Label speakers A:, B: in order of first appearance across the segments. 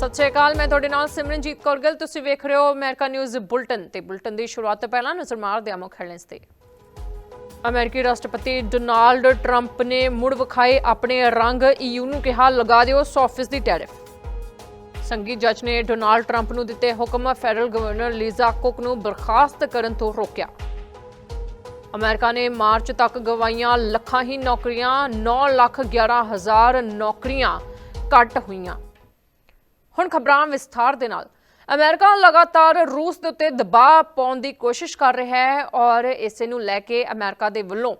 A: ਸਤਿ ਸ਼੍ਰੀ ਅਕਾਲ, ਮੈਂ ਤੁਹਾਡੇ ਨਾਲ ਸਿਮਰਨਜੀਤ ਕੌਰ ਗਿੱਲ। ਤੁਸੀਂ ਵੇਖ ਰਹੇ ਹੋ ਅਮਰੀਕਾ ਨਿਊਜ਼ ਬੁਲਟਨ ਤੇ। ਬੁਲਟਨ ਦੀ ਸ਼ੁਰੂਆਤ ਤੋਂ ਪਹਿਲਾਂ ਨਜ਼ਰ ਮਾਰਦੇ ਹਾਂ ਮੁੱਖ ਹੈਡਲਾਈਨਸ ਤੇ। ਅਮਰੀਕੀ ਰਾਸ਼ਟਰਪਤੀ ਡੋਨਾਲਡ ਟਰੰਪ ਨੇ ਮੁੜ ਵਿਖਾਏ ਆਪਣੇ ਰੰਗ ਈਯੂ ਨੂੰ ਕਿਹਾ, ਲਗਾ ਦਿਓ 100% ਦੀ ਟੈਰਿਫ। ਸੰਗੀ ਜੱਜ ਨੇ ਡੋਨਾਲਡ ਟਰੰਪ ਨੂੰ ਦਿੱਤੇ ਹੁਕਮ, ਫੈਡਰਲ ਗਵਰਨਰ ਲੀਜ਼ਾ ਕੁਕ ਨੂੰ ਬਰਖਾਸਤ ਕਰਨ ਤੋਂ ਰੋਕਿਆ। ਅਮਰੀਕਾ ਨੇ ਮਾਰਚ ਤੱਕ ਗਵਾਈਆਂ ਲੱਖਾਂ ਹੀ ਨੌਕਰੀਆਂ 9 ਲੱਖ 11 ਹਜ਼ਾਰ ਨੌਕਰੀਆਂ ਘੱਟ ਹੋਈਆਂ। ਹੁਣ ਖਬਰਾਂ ਵਿਸਥਾਰ ਦੇ ਨਾਲ। ਅਮਰੀਕਾ ਲਗਾਤਾਰ ਰੂਸ ਦੇ ਉੱਤੇ ਦਬਾਅ ਪਾਉਣ ਦੀ ਕੋਸ਼ਿਸ਼ ਕਰ ਰਿਹਾ ਹੈ ਔਰ ਇਸੇ ਨੂੰ ਲੈ ਕੇ ਅਮਰੀਕਾ ਦੇ ਵੱਲੋਂ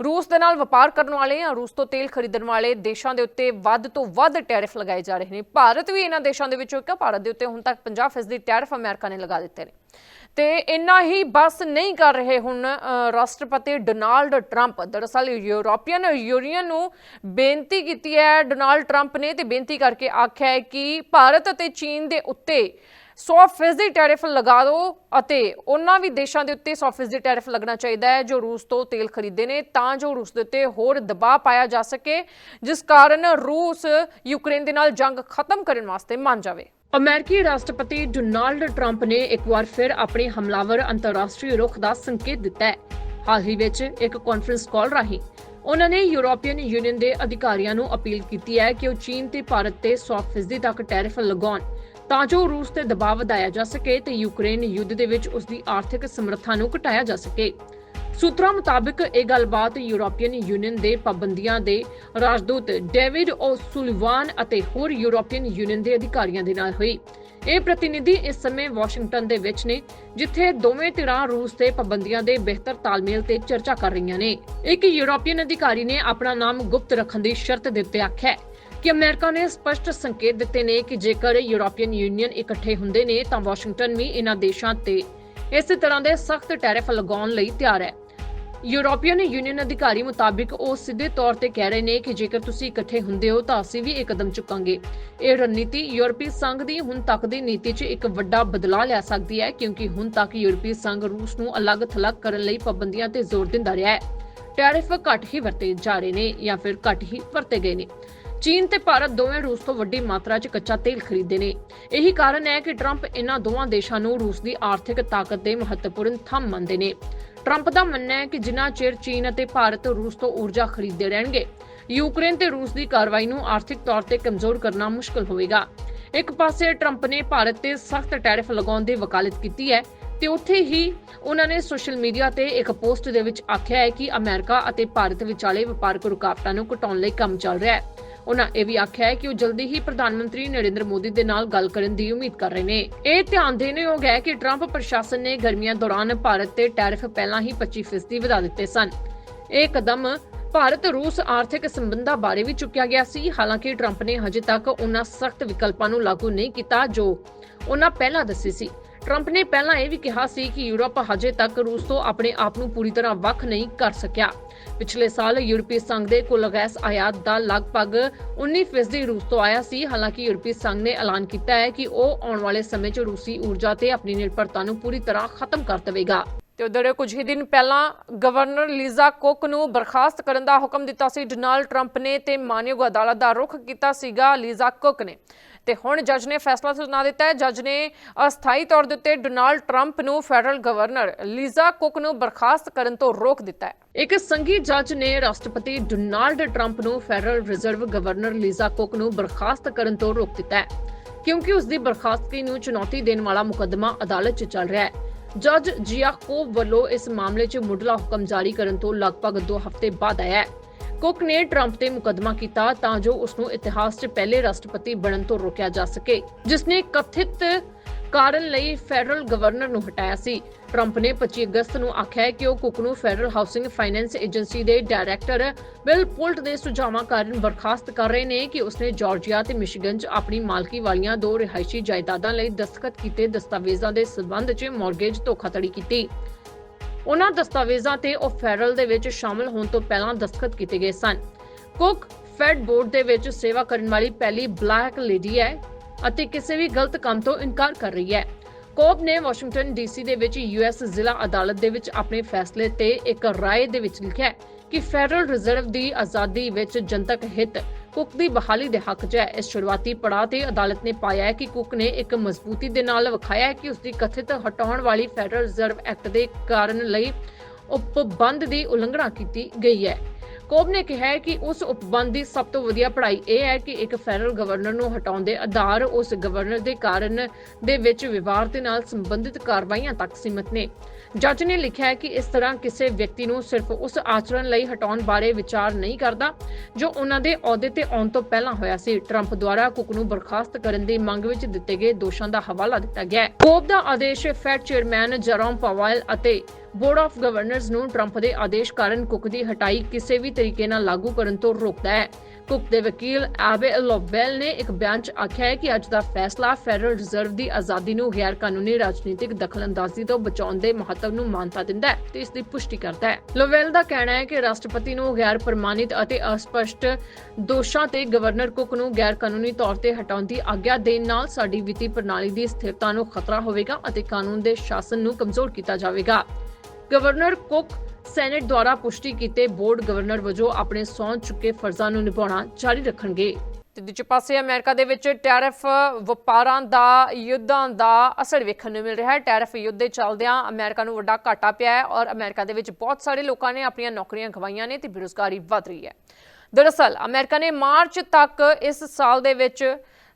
A: ਰੂਸ ਦੇ ਨਾਲ ਵਪਾਰ ਕਰਨ ਵਾਲੇ ਜਾਂ ਰੂਸ ਤੋਂ ਤੇਲ ਖਰੀਦਣ ਵਾਲੇ ਦੇਸ਼ਾਂ ਦੇ ਉੱਤੇ ਵੱਧ ਤੋਂ ਵੱਧ ਟੈਰਿਫ ਲਗਾਏ ਜਾ ਰਹੇ ਨੇ। ਭਾਰਤ ਵੀ ਇਹਨਾਂ ਦੇਸ਼ਾਂ ਦੇ ਵਿੱਚੋਂ ਇੱਕ ਹੈ ਭਾਰਤ ਦੇ ਉੱਤੇ ਹੁਣ ਤੱਕ 50% ਦੀ ਟੈਰਿਫ ਅਮਰੀਕਾ ਨੇ ਲਗਾ ਦਿੱਤੇ ਨੇ। ਤੇ ਇੰਨਾ ਹੀ ਬਸ ਨਹੀਂ ਕਰ ਰਹੇ ਹੁਣ ਰਾਸ਼ਟਰਪਤੀ ਡੋਨਾਲਡ ਟਰੰਪ। ਦਰਅਸਲ ਯੂਰੋਪੀਅਨ ਯੂਨੀਅਨ ਨੂੰ ਬੇਨਤੀ ਕੀਤੀ ਹੈ, ਡੋਨਾਲਡ ਟਰੰਪ ਨੇ ਤੇ ਬੇਨਤੀ ਕਰਕੇ ਆਖਿਆ ਹੈ ਕਿ ਭਾਰਤ ਅਤੇ ਚੀਨ ਦੇ ਉੱਤੇ 100% ਟੈਰਿਫ ਲਗਾ ਦਿਓ ਅਤੇ ਉਹਨਾਂ ਵੀ ਦੇਸ਼ਾਂ ਦੇ ਉੱਤੇ 100% ਟੈਰਿਫ ਲੱਗਣਾ ਚਾਹੀਦਾ ਹੈ ਜੋ ਰੂਸ ਤੋਂ ਤੇਲ ਖਰੀਦਦੇ ਨੇ, ਤਾਂ ਜੋ ਰੂਸ ਦੇ ਉੱਤੇ ਹੋਰ ਦਬਾਅ ਪਾਇਆ ਜਾ ਸਕੇ, ਜਿਸ ਕਾਰਨ ਰੂਸ ਯੂਕਰੇਨ ਦੇ ਨਾਲ ਜੰਗ ਖਤਮ ਕਰਨ ਵਾਸਤੇ ਮੰਨ ਜਾਵੇ। ਅਮਰੀਕੀ ਰਾਸ਼ਟਰਪਤੀ ਡੋਨਾਲਡ ਟਰੰਪ ਨੇ ਇੱਕ ਵਾਰ ਫਿਰ ਆਪਣੇ ਹਮਲਾਵਰ ਅੰਤਰਰਾਸ਼ਟਰੀ ਰੁਖ ਦਾ ਸੰਕੇਤ ਦਿੱਤਾ ਹੈ। ਹਾਲ ਹੀ ਵਿੱਚ ਇੱਕ ਕਾਨਫਰੰਸ ਕਾਲ ਰਾਹੀਂ ਉਹਨਾਂ ਨੇ ਯੂਰੋਪੀਅਨ ਯੂਨੀਅਨ ਦੇ ਅਧਿਕਾਰੀਆਂ ਨੂੰ ਅਪੀਲ ਕੀਤੀ ਹੈ ਕਿ ਉਹ ਚੀਨ ਤੇ ਭਾਰਤ ਤੇ 100% ਤੱਕ ਟੈਰਿਫ ਲਗਾਉਣ ਤਾਂ ਜੋ ਰੂਸ ਤੇ ਦਬਾਅ ਵਧਾਇਆ ਜਾ ਸਕੇ ਤੇ ਯੂਕਰੇਨ ਯੁੱਧ ਦੇ ਵਿੱਚ ਉਸ ਦੀ ਆਰਥਿਕ ਸਮਰੱਥਾ ਨੂੰ ਘਟਾਇਆ ਜਾ ਸਕੇ। ਸੂਤਰਾਂ ਮੁਤਾਬਕ ਇਹ ਗੱਲਬਾਤ ਯੂਰੋਪੀਅਨ ਯੂਨੀਅਨ ਦੇ ਪਾਬੰਦੀਆਂ ਦੇ ਰਾਜਦੂਤ ਡੇਵਿਡ ਓ ਓਸੁਲੀਵਾਨ ਅਤੇ ਹੋਰ ਯੂਰੋਪੀਅਨ ਯੂਨੀਅਨ ਦੇ ਅਧਿਕਾਰੀਆਂ ਦੇ ਨਾਲ ਹੋਈ। ਇਹ ਪ੍ਰਤੀਨਿਧੀ ਇਸ ਸਮੇਂ ਵਾਸ਼ਿੰਗਟਨ ਦੇ ਵਿੱਚ ਨੇ, ਜਿੱਥੇ ਦੋਵੇਂ ਧਿਰਾਂ ਰੂਸ ਤੇ ਪਾਬੰਦੀਆਂ ਦੇ ਬਿਹਤਰ ਤਾਲਮੇਲ ਤੇ ਚਰਚਾ ਕਰ ਰਹੀਆਂ ਨੇ। ਇੱਕ ਯੂਰੋਪੀਅਨ ਅਧਿਕਾਰੀ ਨੇ ਆਪਣਾ ਨਾਮ ਗੁਪਤ ਰੱਖਣ ਦੀ ਸ਼ਰਤ ਦਿੱਤੇ ਆਖਿਆ ਕਿ ਅਮਰੀਕਾ ਨੇ ਸਪਸ਼ਟ ਸੰਕੇਤ ਦਿੱਤੇ ਨੇ ਕਿ ਜੇਕਰ ਯੂਰੋਪੀਅਨ ਯੂਨੀਅਨ ਇਕੱਠੇ ਹੁੰਦੇ ਨੇ ਤਾਂ ਵਾਸ਼ਿੰਗਟਨ ਵੀ ਇਹਨਾਂ ਦੇਸ਼ਾਂ ਤੇ ਇਸੇ ਤਰ੍ਹਾਂ ਦੇ ਸਖਤ ਟੈਰਿਫ ਲਗਾਉਣ ਲਈ ਤਿਆਰ ਹੈ। ਯੂਰੋਪੀਅਨ ਯੂਨੀਅਨ ਅਧਿਕਾਰੀ ਮੁਤਾਬਿਕ ਉਹ ਸਿੱਧੇ ਤੌਰ ਤੇ ਕਹਿ ਰਹੇ ਨੇ ਕਿ ਜੇਕਰ ਤੁਸੀਂ ਇਕੱਠੇ ਹੁੰਦੇ ਹੋ ਤਾਂ ਅਸੀਂ ਵੀ ਇੱਕ ਕਦਮ ਚੁੱਕਾਂਗੇ। ਇਹ ਰਣਨੀਤੀ ਯੂਰਪੀ ਸੰਘ ਦੀ ਹੁਣ ਤੱਕ ਦੀ ਨੀਤੀ 'ਚ ਇੱਕ ਵੱਡਾ ਬਦਲਾਅ ਲਿਆ ਸਕਦੀ ਹੈ, ਕਿਉਂਕਿ ਹੁਣ ਤੱਕ ਯੂਰਪੀ ਸੰਘ ਰੂਸ ਨੂੰ ਅਲੱਗ-ਥਲੱਗ ਕਰਨ ਲਈ ਪਾਬੰਦੀਆਂ ਤੇ ਜ਼ੋਰ ਦਿੰਦਾ ਰਿਹਾ ਹੈ। ਟੈਰਿਫ ਘੱਟ ਹੀ ਵਰਤੇ ਜਾ ਰਹੇ ਨੇ ਜਾਂ ਫਿਰ ਘੱਟ ਹੀ ਵਰਤੇ ਗਏ ਨੇ। ਚੀਨ ਤੇ ਭਾਰਤ ਦੋਵੇਂ ਰੂਸ ਤੋਂ ਵੱਡੀ ਮਾਤਰਾ 'ਚ ਕੱਚਾ ਤੇਲ ਖਰੀਦਦੇ ਨੇ। ਇਹੀ ਕਾਰਨ ਹੈ ਕਿ ਟਰੰਪ ਇਹਨਾਂ ਦੋਵਾਂ ਦੇਸ਼ਾਂ ਨੂੰ ਰੂਸ ਦੀ ਆਰਥਿਕ ਤਾਕਤ ਦੇ ਮਹੱਤਵਪੂਰਨ ਥੰਮ ਮੰਨਦੇ ਨੇ। ਟਰੰਪ ਦਾ ਮੰਨਣਾ ਹੈ ਕਿ ਜਿੰਨਾ ਚਿਰ ਚੀਨ ਅਤੇ ਭਾਰਤ ਰੂਸ ਤੋਂ ਊਰਜਾ ਖਰੀਦਦੇ ਰਹਿਣਗੇ, ਯੂਕਰੇਨ ਤੇ ਰੂਸ ਦੀ ਕਾਰਵਾਈ ਨੂੰ ਆਰਥਿਕ ਤੌਰ ਤੇ ਕਮਜ਼ੋਰ ਕਰਨਾ ਮੁਸ਼ਕਲ ਹੋਵੇਗਾ। ਇੱਕ ਪਾਸੇ ਟਰੰਪ ਨੇ ਭਾਰਤ ਤੇ ਸਖਤ ਟੈਰਿਫ ਲਗਾਉਣ ਦੀ ਵਕਾਲਤ ਕੀਤੀ ਹੈ ਤੇ ਉੱਥੇ ਹੀ ਉਹਨਾਂ ਨੇ ਸੋਸ਼ਲ ਮੀਡੀਆ ਤੇ ਇੱਕ ਪੋਸਟ ਦੇ ਵਿੱਚ ਆਖਿਆ ਹੈ ਕਿ ਅਮਰੀਕਾ ਅਤੇ ਭਾਰਤ ਵਿਚਾਲੇ ਵਪਾਰਕ ਰੁਕਾਵਟਾਂ ਨੂੰ ਘਟਾਉਣ ਲਈ ਕੰਮ ਚੱਲ ਰਿਹਾ ਹੈ। ਉਹਨਾਂ ਇਹ ਵੀ ਆਖਿਆ ਹੈ ਕਿ ਉਹ ਜਲਦੀ ਹੀ ਪ੍ਰਧਾਨ ਮੰਤਰੀ ਨਰਿੰਦਰ ਮੋਦੀ ਦੇ ਨਾਲ ਗੱਲ ਕਰਨ ਦੀ ਉਮੀਦ ਕਰ ਰਹੇ ਨੇ। ਇਹ ਧਿਆਨ ਦੇਣਯੋਗ ਹੈ ਕਿ ਟਰੰਪ ਪ੍ਰਸ਼ਾਸਨ ਨੇ ਗਰਮੀਆਂ ਦੌਰਾਨ ਭਾਰਤ ਤੇ ਟੈਰਿਫ ਪਹਿਲਾਂ ਹੀ 25% ਵਧਾ ਦਿੱਤੇ ਸਨ। ਇਹ ਕਦਮ ਭਾਰਤ, ਰੂਸ ਆਰਥਿਕ ਸੰਬੰਧਾਂ ਬਾਰੇ ਵੀ ਚੁੱਕਿਆ ਗਿਆ ਸੀ। ਹਾਲਾਂਕਿ ਟਰੰਪ ਨੇ ਹਜੇ ਤੱਕ ਉਹਨਾਂ ਸਖਤ ਵਿਕਲਪਾਂ ਨੂੰ ਲਾਗੂ ਨਹੀਂ ਕੀਤਾ ਜੋ ਉਹਨਾਂ ਪਹਿਲਾਂ ਦੱਸੇ ਸੀ। ਟਰੰਪ ਨੇ ਪਹਿਲਾਂ ਇਹ ਵੀ ਕਿਹਾ ਸੀ ਕਿ ਯੂਰਪ ਹਜੇ ਤੱਕ ਰੂਸ ਤੋਂ ਆਪਣੇ ਆਪ ਨੂੰ ਪੂਰੀ ਤਰ੍ਹਾਂ ਵੱਖ ਨਹੀਂ ਕਰ ਸਕਿਆ। ਪਿਛਲੇ ਸਾਲ ਯੂਰਪੀ ਸੰਘ ਦੇ ਕੁੱਲ ਗੈਸ ਆਯਾਤ ਦਾ ਲਗਭਗ 19% ਰੂਸ ਤੋਂ ਆਇਆ ਸੀ। ਹਾਲਾਂਕਿ ਯੂਰਪੀ ਸੰਘ ਨੇ ਐਲਾਨ ਕੀਤਾ ਹੈ ਕਿ ਉਹ ਆਉਣ ਵਾਲੇ ਸਮੇਂ 'ਚ ਰੂਸੀ ਊਰਜਾ ਤੇ ਆਪਣੀ ਨਿਰਭਰਤਾ ਨੂੰ ਪੂਰੀ ਤਰ੍ਹਾਂ ਖਤਮ ਕਰ ਦੇਵੇਗਾ। ਤੇ ਉਧਰ ਕੁਝ ਹੀ ਦਿਨ ਪਹਿਲਾਂ ਗਵਰਨਰ ਲੀਜ਼ਾ ਕੁਕ ਨੂੰ ਬਰਖਾਸਤ ਕਰਨ ਦਾ ਹੁਕਮ ਦਿੱਤਾ ਸੀ, ਡੋਨਾਲਡ ਟਰੰਪ ਨੇ ਤੇ ਮਾਨਯੋਗ ਅਦਾਲਤ ਦਾ ਰੁਖ ਕੀਤਾ ਸੀਗਾ ਲੀਜ਼ਾ ਕੁਕ ਨੇ। ਤੇ ਹੁਣ ਜੱਜ ਨੇ ਫੈਸਲਾ ਸੁਣਾ ਦਿੱਤਾ ਹੈ। ਜੱਜ ਨੇ ਅਸਥਾਈ ਤੌਰ ਦੇ ਉੱਤੇ ਡੋਨਾਲਡ ਟਰੰਪ ਨੂੰ ਫੈਡਰਲ ਗਵਰਨਰ ਲੀਜ਼ਾ ਕੁਕ ਨੂੰ ਬਰਖਾਸਤ ਕਰਨ ਤੋਂ ਰੋਕ ਦਿੱਤਾ ਹੈ। ਇੱਕ ਸੰਘੀ ਜੱਜ ਨੇ ਰਾਸ਼ਟਰਪਤੀ ਡੋਨਾਲਡ ਟਰੰਪ ਨੂੰ federal reserve governor Lisa Cook ਨੂੰ ਬਰਖਾਸਤ ਕਰਨ ਤੋਂ ਰੋਕ ਦਿੱਤਾ ਹੈ। ਕਿਉਂਕਿ ਉਸ ਦੀ ਬਰਖਾਸਤਗੀ ਨੂੰ ਚੁਣੌਤੀ ਦੇਣ ਵਾਲਾ ਮੁਕੱਦਮਾ ਅਦਾਲਤ 'ਚ ਚੱਲ ਰਿਹਾ ਹੈ। ਜੱਜ ਜਿਆਕੋਬ ਵੱਲੋਂ ਇਸ ਮਾਮਲੇ 'ਚ ਮੁੱਢਲਾ ਹੁਕਮ ਜਾਰੀ ਕਰਨ ਤੋਂ ਲਗਭਗ 2 ਹਫ਼ਤੇ ਬਾਅਦ ਆਇਆ ਹੈ। ਕੁਕ ਨੇ ਟਰੰਪ ਤੇ ਮੁਕੱਦਮਾ ਕੀਤਾ ਤਾਂ ਜੋ ਉਸ ਨੂੰ ਇਤਿਹਾਸ 'ਚ ਪਹਿਲੇ ਰਾਸ਼ਟਰਪਤੀ ਬਣਨ ਤੋਂ ਰੋਕਿਆ ਜਾ ਸਕੇ, ਜਿਸ ਨੇ ਕਥਿਤ ਕਾਰਨ ਲਈ ਫੈਡਰਲ ਗਵਰਨਰ ਨੂੰ ਹਟਾਇਆ ਸੀ। ਟਰੰਪ ਨੇ 25 ਅਗਸਤ ਨੂੰ ਆਖਿਆ ਹੈ ਕਿ ਉਹ ਕੁਕ ਨੂੰ ਫੈਡਰਲ ਹਾਊਸਿੰਗ ਫਾਈਨੈਂਸ ਏਜੰਸੀ ਦੇ ਡਾਇਰੈਕਟਰ ਬਿਲ ਪੁਲਟ ਦੇ ਸੁਝਾਵਾਂ ਕਾਰਨ ਬਰਖਾਸਤ ਕਰ ਰਹੇ ਨੇ ਕਿ ਉਸਨੇ ਜਾਰਜੀਆ ਤੇ ਮਿਸ਼ੀਗਨ 'ਚ ਆਪਣੀ ਮਾਲਕੀ ਵਾਲੀਆਂ ਦੋ ਰਿਹਾਇਸ਼ੀ ਜਾਇਦਾਦਾਂ ਲਈ ਦਸਤਖਤ ਕੀਤੇ ਦਸਤਾਵੇਜ਼ਾਂ ਦੇ ਸਬੰਧ 'ਚ ਮਾਰਗੇਜ ਧੋਖਾਧੜੀ ਕੀਤੀ। ਉਹਨਾਂ ਦਸਤਾਵੇਜ਼ਾਂ ਤੇ ਉਹ ਫੈਡਰਲ ਦੇ ਵਿੱਚ ਸ਼ਾਮਲ ਹੋਣ ਤੋਂ ਪਹਿਲਾਂ ਦਸਤਖਤ ਕੀਤੇ ਗਏ ਸਨ। ਕੁਕ ਫੈਡ ਬੋਰਡ ਦੇ ਵਿੱਚ ਸੇਵਾ ਕਰਨ ਵਾਲੀ ਪਹਿਲੀ ਬਲੈਕ ਲੇਡੀ ਹੈ ਅਤੇ ਕਿਸੇ ਵੀ ਗਲਤ ਕੰਮ ਤੋਂ ਇਨਕਾਰ ਕਰ ਰਹੀ ਹੈ। ਕੋਬ ਨੇ ਵਾਸ਼ਿੰਗਟਨ ਡੀਸੀ ਦੇ ਵਿੱਚ ਯੂਐਸ ਜ਼ਿਲ੍ਹਾ ਅਦਾਲਤ ਦੇ ਵਿੱਚ ਆਪਣੇ ਫੈਸਲੇ ਤੇ ਇੱਕ ਰਾਏ ਦੇ ਵਿੱਚ ਲਿਖਿਆ ਹੈ ਕਿ ਫੈਡਰਲ ਰਿਜ਼ਰਵ ਦੀ ਆਜ਼ਾਦੀ ਵਿੱਚ ਜਨਤਕ ਹਿੱਤ ਕੁੱਕ ਦੀ ਬਹਾਲੀ ਦੇ ਹੱਕ 'ਚ ਹੈ। ਇਸ ਸ਼ੁਰੂਆਤੀ ਪੜਾਅ ਤੇ ਅਦਾਲਤ ਨੇ ਪਾਇਆ ਹੈ ਕਿ ਕੁੱਕ ਨੇ ਇੱਕ ਮਜ਼ਬੂਤੀ ਦੇ ਨਾਲ ਵਿਖਾਇਆ ਹੈ ਕਿ ਉਸ ਦੀ ਕਥਿਤ ਹਟਾਉਣ ਵਾਲੀ ਫੈਡਰਲ ਰਿਜ਼ਰਵ ਐਕਟ ਦੇ ਕਾਰਨ ਲਈ ਉਪਬੰਧ ਦੀ ਉਲੰਘਣਾ ਕੀਤੀ ਗਈ ਹੈ। ਕੋਬ ਨੇ ਕਿਹਾ ਕਿ ਉਸ ਉਪਬੰਧ ਦੀ ਸਭ ਤੋਂ ਵਧੀਆ ਪੜ੍ਹਾਈ ਇਹ ਹੈ ਕਿ ਇੱਕ ਫੈਡਰਲ ਗਵਰਨਰ ਨੂੰ ਹਟਾਉਣ ਦੇ ਆਧਾਰ ਉਸ ਗਵਰਨਰ ਦੇ ਕਾਰਨ ਦੇ ਵਿੱਚ ਵਿਵਾਦ ਦੇ ਨਾਲ ਸੰਬੰਧਿਤ ਕਾਰਵਾਈਆਂ ਤੱਕ ਸੀਮਤ ਨੇ। ਜੱਜ ਨੇ ਲਿਖਿਆ ਹੈ ਕਿ ਇਸ ਤਰ੍ਹਾਂ ਕਿਸੇ ਵਿਅਕਤੀ ਨੂੰ ਸਿਰਫ ਉਸ ਆਚਰਣ ਲਈ ਹਟਾਉਣ ਬਾਰੇ ਵਿਚਾਰ ਨਹੀਂ ਕਰਦਾ, ਜੋ ਉਹਨਾਂ ਦੇ ਅਹੁਦੇ ਤੇ ਆਉਣ ਤੋਂ ਪਹਿਲਾਂ ਹੋਇਆ ਸੀ। ਟਰੰਪ ਦੁਆਰਾ ਕੁੱਕ ਨੂੰ ਬਰਖਾਸਤ ਕਰਨ ਦੀ ਮੰਗ ਵਿੱਚ ਦਿੱਤੇ ਗਏ ਦੋਸ਼ਾਂ ਦਾ ਹਵਾਲਾ ਦਿੱਤਾ ਗਿਆ ਹੈ। ਕੋਬ ਦਾ ਆਦੇਸ਼ ਫੈਡ ਚੇਅਰਮੈਨ ਜਰੋਮ ਪਾਵਲ ਅਤੇ ਬੋਰਡ ਆਫ ਗਵਰਨਰਸ ਨੂੰ ਟਰੰਪ ਦੇ ਆਦੇਸ਼ ਕਾਰਨ ਕੁੱਕ ਦੀ ਹਟਾਈ ਕਿਸੇ ਵੀ ਤਰੀਕੇ ਨਾਲ ਲਾਗੂ ਕਰਨ ਤੋਂ ਰੋਕਦਾ ਹੈ। ਕੁੱਕ ਦੇ ਵਕੀਲ ਐਬੇ ਲੋਬੈਲ ਨੇ ਇੱਕ ਬਿਆਨ 'ਚ ਆਖਿਆ ਹੈ ਕਿ ਅੱਜ ਦਾ ਫੈਸਲਾ ਫੈਡਰਲ ਰਿਜ਼ਰਵ ਦੀ ਆਜ਼ਾਦੀ ਨੂੰ ਗੈਰ ਕਾਨੂੰਨੀ ਰਾਜਨੀਤਿਕ ਦਖਲਅੰਦਾਜ਼ੀ ਤੋਂ ਬਚਾਉਣ ਦੇ ਮਹੱਤਵ ਨੂੰ ਮਾਨਤਾ ਦਿੰਦਾ ਹੈ ਤੇ ਇਸ ਦੀ ਪੁਸ਼ਟੀ ਕਰਦਾ ਹੈ। ਲੋਵੈਲ ਦਾ ਕਹਿਣਾ ਹੈ ਕਿ ਰਾਸ਼ਟਰਪਤੀ ਨੂੰ ਗੈਰ ਪ੍ਰਮਾਣਿਤ ਅਤੇ ਅਸਪਸ਼ਟ ਦੋਸ਼ਾਂ ਤੇ ਗਵਰਨਰ ਕੁੱਕ ਨੂੰ ਗੈਰ ਕਾਨੂੰਨੀ ਤੌਰ ਤੇ ਹਟਾਉਣ ਦੀ ਆਗਿਆ ਦੇਣ ਨਾਲ ਸਾਡੀ ਵਿੱਤੀ ਪ੍ਰਣਾਲੀ ਦੀ ਸਥਿਰਤਾ ਨੂੰ ਖਤਰਾ ਹੋਵੇਗਾ ਅਤੇ ਕਾਨੂੰਨ ਦੇ ਸ਼ਾਸਨ ਨੂੰ ਕਮਜ਼ੋਰ ਕੀਤਾ ਜਾਵੇਗਾ। ਗਵਰਨਰ ਕੁੱਕ ਸੈਨੇਟ ਦੁਆਰਾ ਪੁਸ਼ਟੀ ਕੀਤੇ ਬੋਰਡ ਗਵਰਨਰ ਵਜੋਂ ਆਪਣੇ ਸੌਂ ਚੁੱਕੇ ਫਰਜ਼ਾਂ ਨੂੰ ਨਿਭਾਉਣਾ ਜਾਰੀ ਰੱਖਣਗੇ। ਤੇ ਦੂਜੇ ਪਾਸੇ ਅਮਰੀਕਾ ਦੇ ਵਿੱਚ ਟੈਰਿਫ ਵਪਾਰਾਂ ਦਾ, ਯੁੱਧਾਂ ਦਾ ਅਸਰ ਵੇਖਣ ਨੂੰ ਮਿਲ ਰਿਹਾ ਹੈ। ਟੈਰਿਫ ਯੁੱਧ ਦੇ ਚੱਲਦਿਆਂ ਅਮਰੀਕਾ ਨੂੰ ਵੱਡਾ ਘਾਟਾ ਪਿਆ ਹੈ ਔਰ ਅਮਰੀਕਾ ਦੇ ਵਿੱਚ ਬਹੁਤ ਸਾਰੇ ਲੋਕਾਂ ਨੇ ਆਪਣੀਆਂ ਨੌਕਰੀਆਂ ਗਵਾਈਆਂ ਨੇ ਤੇ ਬੇਰੁਜ਼ਗਾਰੀ ਵਧ ਰਹੀ ਹੈ। ਦਰਅਸਲ ਅਮਰੀਕਾ ਨੇ ਮਾਰਚ ਤੱਕ ਇਸ ਸਾਲ ਦੇ ਵਿੱਚ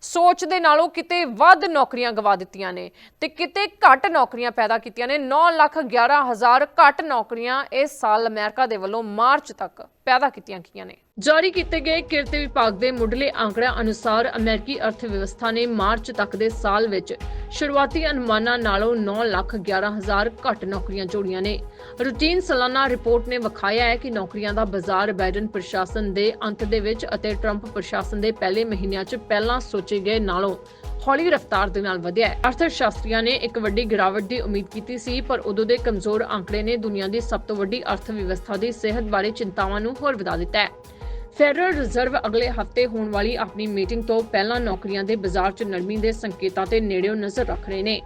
A: ਸੋਚ ਦੇ ਨਾਲੋਂ ਕਿਤੇ ਵੱਧ ਨੌਕਰੀਆਂ ਗਵਾ ਦਿੱਤੀਆਂ ਨੇ ਤੇ ਕਿਤੇ ਘੱਟ ਨੌਕਰੀਆਂ ਪੈਦਾ ਕੀਤੀਆਂ ਨੇ। 9 ਲੱਖ 11 ਹਜ਼ਾਰ ਘੱਟ ਨੌਕਰੀਆਂ ਇਸ ਸਾਲ ਅਮਰੀਕਾ ਦੇ ਵੱਲੋਂ ਮਾਰਚ ਤੱਕ। ਪੈਦਾ ਕੀਤੀਆਂ ਗਈਆਂ ਨੇ। ਜਾਰੀ ਕੀਤੇ ਗਏ ਕਿਰਤ ਵਿਭਾਗ ਦੇ ਮੁੱਢਲੇ ਅੰਕੜਿਆਂ ਅਨੁਸਾਰ ਅਮਰੀਕੀ ਅਰਥ ਵਿਵਸਥਾ ਨੇ ਮਾਰਚ ਤੱਕ ਦੇ ਸਾਲ ਵਿੱਚ ਸ਼ੁਰੂਆਤੀ ਅਨੁਮਾਨਾਂ ਨਾਲੋਂ 9 ਲੱਖ 11 ਹਜ਼ਾਰ ਘੱਟ ਨੌਕਰੀਆਂ ਜੋੜੀਆਂ ਨੇ। ਰੂਟੀਨ ਸਾਲਾਨਾ ਰਿਪੋਰਟ ਨੇ ਵਿਖਾਇਆ ਹੈ ਕਿ ਨੌਕਰੀਆਂ ਦਾ ਬਾਜ਼ਾਰ ਬਾਈਡਨ ਪ੍ਰਸ਼ਾਸਨ ਦੇ ਅੰਤ ਦੇ ਵਿੱਚ ਅਤੇ ਟਰੰਪ ਪ੍ਰਸ਼ਾਸਨ ਦੇ ਪਹਿਲੇ ਮਹੀਨਿਆਂ 'ਚ ਪਹਿਲਾਂ ਸੋਚੇ ਗਏ ਨਾਲੋਂ ਹੌਲੀ ਰਫ਼ਤਾਰ ਦੇ ਨਾਲ ਵਧਿਆ ਹੈ। ਅਰਥ ਸ਼ਾਸਤਰੀਆਂ ਨੇ ਇੱਕ ਵੱਡੀ ਗਿਰਾਵਟ ਦੀ ਉਮੀਦ ਕੀਤੀ ਸੀ, ਪਰ ਉਦੋਂ ਦੇ ਕਮਜ਼ੋਰ ਅੰਕੜੇ ਨੇ ਦੁਨੀਆ ਦੀ ਸਭ ਤੋਂ ਵੱਡੀ ਅਰਥ ਵਿਵਸਥਾ ਦੀ ਸਿਹਤ ਬਾਰੇ ਚਿੰਤਾਵਾਂ ਨੂੰ ਹੋਰ ਵਧਾ ਦਿੱਤਾ ਹੈ। ਫੈਡਰਲ ਰਿਜ਼ਰਵ ਅਗਲੇ ਹਫ਼ਤੇ ਹੋਣ ਵਾਲੀ ਆਪਣੀ ਮੀਟਿੰਗ ਤੋਂ ਪਹਿਲਾਂ ਨੌਕਰੀਆਂ ਦੇ ਬਾਜ਼ਾਰ 'ਚ ਨਰਮੀ ਦੇ ਸੰਕੇਤਾਂ ਤੇ ਨੇੜਿਓਂ ਨਜ਼ਰ ਰੱਖ ਰਹੇ ਨੇ।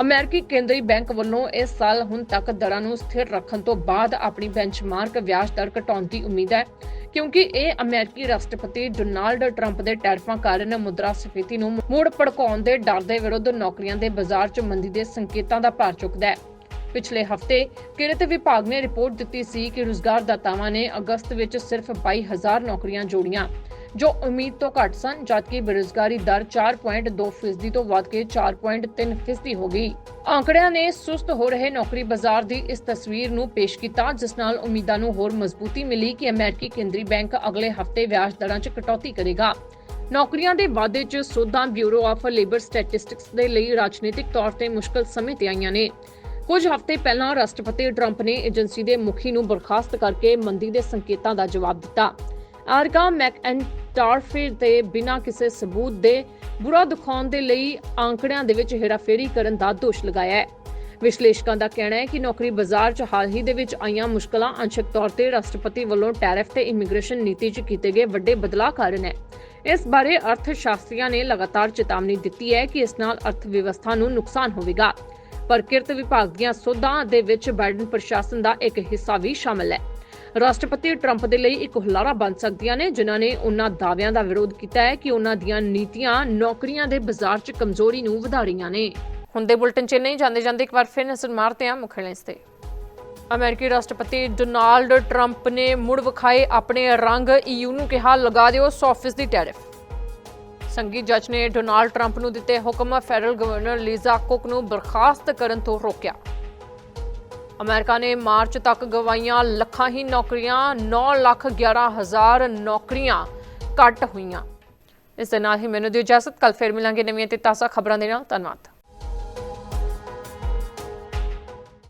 A: ਅਮਰੀਕੀ ਕੇਂਦਰੀ ਬੈਂਕ ਵੱਲੋਂ ਇਸ ਸਾਲ ਹੁਣ ਤੱਕ ਦਰਾਂ ਨੂੰ ਸਥਿਰ ਰੱਖਣ ਤੋਂ ਬਾਅਦ ਆਪਣੀ ਬੈਂਚਮਾਰਕ ਵਿਆਜ ਦਰ ਘਟਾਉਣ ਦੀ ਉਮੀਦ ਹੈ, ਕਿਉਂਕਿ ਇਹ ਅਮਰੀਕੀ ਰਾਸ਼ਟਰਪਤੀ ਡੋਨਾਲਡ ਟਰੰਪ ਦੇ ਟੈਰਿਫਾਂ ਕਾਰਨ ਮੁਦਰਾ ਨੂੰ ਮੁੜ ਭੜਕਾਉਣ ਦੇ ਡਰ ਦੇ ਵਿਰੁੱਧ ਨੌਕਰੀਆਂ ਦੇ ਬਾਜ਼ਾਰ 'ਚ ਮੰਦੀ ਦੇ ਸੰਕੇਤਾਂ ਦਾ ਭਾਰ ਚੁੱਕਦਾ ਹੈ। ਪਿਛਲੇ ਹਫ਼ਤੇ ਕਿਰਤ ਵਿਭਾਗ ਨੇ ਰਿਪੋਰਟ ਦਿੱਤੀ ਸੀ ਕਿ ਰੁਜ਼ਗਾਰਦਾਤਾਵਾਂ ਨੇ ਅਗਸਤ ਵਿੱਚ ਸਿਰਫ 22000 ਨੌਕਰੀਆਂ ਜੋੜੀਆਂ। ਜੋ ਉਮੀਦ ਤੋਂ ਘੱਟ ਸਨ ਜਦਕਿ ਬੇਰੁਜ਼ਗਾਰੀ ਦਰ 4.2% ਫੀਸਦੀ ਤੋਂ ਵੱਧ ਕੇ 4.3% ਹੋ ਗਈ। ਆંકੜਿਆਂ ਨੇ ਸੁਸਤ ਹੋ ਰਹੇ ਨੌਕਰੀ ਬਾਜ਼ਾਰ ਦੀ ਇਸ ਤਸਵੀਰ ਨੂੰ ਪੇਸ਼ ਕੀਤਾ, ਜਿਸ ਨਾਲ ਉਮੀਦਾਂ ਨੂੰ ਹੋਰ ਮਜ਼ਬੂਤੀ ਮਿਲੀ ਕਿ ਅਮਰੀਕੀ ਕੇਂਦਰੀ ਬੈਂਕ ਅਗਲੇ ਹਫ਼ਤੇ ਵਿਆਜ ਦਰਾਂ 'ਚ ਕਟੌਤੀ ਕਰੇਗਾ। ਨੌਕਰੀਆਂ ਦੇ ਵਾਧੇ 'ਚ ਸੋਧਾਂ ਬਿਊਰੋ ਆਫ ਲੇਬਰ ਸਟੈਟਿਸਟਿਕਸ ਦੇ ਲਈ ਰਾਜਨੀਤਿਕ ਤੌਰ ਤੇ ਮੁਸ਼ਕਲ ਸਮੇਂ ਤੇ ਆਈਆਂ ਨੇ। ਕੁਝ ਹਫ਼ਤੇ ਪਹਿਲਾਂ ਰਾਸ਼ਟਰਪਤੀ ਟਰੰਪ ਨੇ ਏਜੰਸੀ ਦੇ ਮੁਖੀ ਨੂੰ ਬਰਖਾਸਤ ਕਰਕੇ ਮੰਦੀ ਦੇ ਸੰਕੇਤਾਂ ਦਾ ਜਵਾਬ ਦਿੱਤਾ। ਆਰਕਾ ਮੈਕਐਂਟਾਰਫੀ ਤੇ ਬਿਨਾਂ ਕਿਸੇ ਸਬੂਤ ਦੇ ਬੁਰਾ ਦਿਖਾਉਣ ਦੇ ਲਈ ਆંકੜਿਆਂ ਦੇ ਵਿੱਚ ਹੇਰਾਫੇਰੀ ਕਰਨ ਦਾ ਦੋਸ਼ ਲਗਾਇਆ ਹੈ। ਵਿਸ਼ਲੇਸ਼ਕਾਂ ਦਾ ਕਹਿਣਾ ਹੈ ਕਿ ਨੌਕਰੀ ਬਾਜ਼ਾਰ 'ਚ ਹਾਲ ਹੀ ਦੇ ਵਿੱਚ ਆਈਆਂ ਮੁਸ਼ਕਲਾਂ ਅੰਸ਼ਕ ਤੌਰ ਤੇ ਰਾਸ਼ਟਰਪਤੀ ਵੱਲੋਂ ਟੈਰਿਫ ਤੇ ਇਮੀਗ੍ਰੇਸ਼ਨ ਨੀਤੀ 'ਚ ਕੀਤੇ ਗਏ ਵੱਡੇ ਬਦਲਾਅ ਕਾਰਨ ਹੈ। ਇਸ ਬਾਰੇ ਅਰਥ ਸ਼ਾਸਤਰੀਆਂ ਨੇ ਲਗਾਤਾਰ ਚੇਤਾਵਨੀ ਦਿੱਤੀ ਹੈ ਕਿ ਇਸ ਨਾਲ ਅਰਥ ਵਿਵਸਥਾ ਨੂੰ ਨੁਕਸਾਨ ਹੋਵੇਗਾ। ਪਰ ਕਿਰਤ ਵਿਭਾਗ ਦੀਆਂ ਸੋਧਾਂ ਦੇ ਵਿੱਚ ਬਾਈਡਨ ਪ੍ਰਸ਼ਾਸਨ ਦਾ ਇੱਕ ਹਿੱਸਾ ਵੀ ਸ਼ਾਮਲ ਹੈ। ਰਾਸ਼ਟਰਪਤੀ ਟਰੰਪ ਦੇ ਲਈ ਇੱਕ ਹੁਲਾਰਾ ਬਣ ਸਕਦੀਆਂ ਨੇ, ਜਿਨ੍ਹਾਂ ਨੇ ਉਹਨਾਂ ਦਾਅਵਿਆਂ ਦਾ ਵਿਰੋਧ ਕੀਤਾ ਹੈ ਕਿ ਉਹਨਾਂ ਦੀਆਂ ਨੀਤੀਆਂ ਨੌਕਰੀਆਂ ਦੇ ਬਾਜ਼ਾਰ 'ਚ ਕਮਜ਼ੋਰੀ ਨੂੰ ਵਧਾ ਰਹੀਆਂ ਨੇ। ਹੁਣ ਦੇ ਬੁਲਟਨ 'ਚ ਨਹੀਂ ਜਾਂਦੇ ਜਾਂਦੇ ਇੱਕ ਵਾਰ ਫਿਰ ਨਜ਼ਰ ਮਾਰਦੇ ਹਾਂ ਮੁੱਖ ਹੈਡਲਾਈਨਸ ਤੇ। ਅਮਰੀਕੀ ਰਾਸ਼ਟਰਪਤੀ ਡੋਨਾਲਡ ਟਰੰਪ ਨੇ ਮੁੜ ਵਿਖਾਏ ਆਪਣੇ ਰੰਗ ਈਯੂ ਨੂੰ ਕਿਹਾ, ਲਗਾ ਦਿਓ 100% ਦੀ ਟੈਰਿਫ। ਸੰਗੀ ਜੱਜ ਨੇ ਡੋਨਾਲਡ ਟਰੰਪ ਨੂੰ ਦਿੱਤੇ ਹੁਕਮ, ਫੈਡਰਲ ਗਵਰਨਰ ਲੀਜ਼ਾ ਕੁਕ ਨੂੰ ਬਰਖਾਸਤ ਕਰਨ ਤੋਂ ਰੋਕਿਆ। ਅਮਰੀਕਾ ਨੇ ਮਾਰਚ ਤੱਕ ਗਵਾਈਆਂ ਲੱਖਾਂ ਹੀ ਨੌਕਰੀਆਂ 9 ਲੱਖ 11 ਹਜ਼ਾਰ ਨੌਕਰੀਆਂ ਘੱਟ ਹੋਈਆਂ। ਇਸ ਦੇ ਨਾਲ ਹੀ ਮੈਨੂੰ ਦਿਓ ਇਜਾਜ਼ਤ ਕੱਲ ਫੇਰ ਮਿਲਾਂਗੇ ਨਵੀਆਂ ਤੇ ਤਾਜ਼ਾ ਖਬਰਾਂ ਦੇ ਨਾਲ। ਧੰਨਵਾਦ।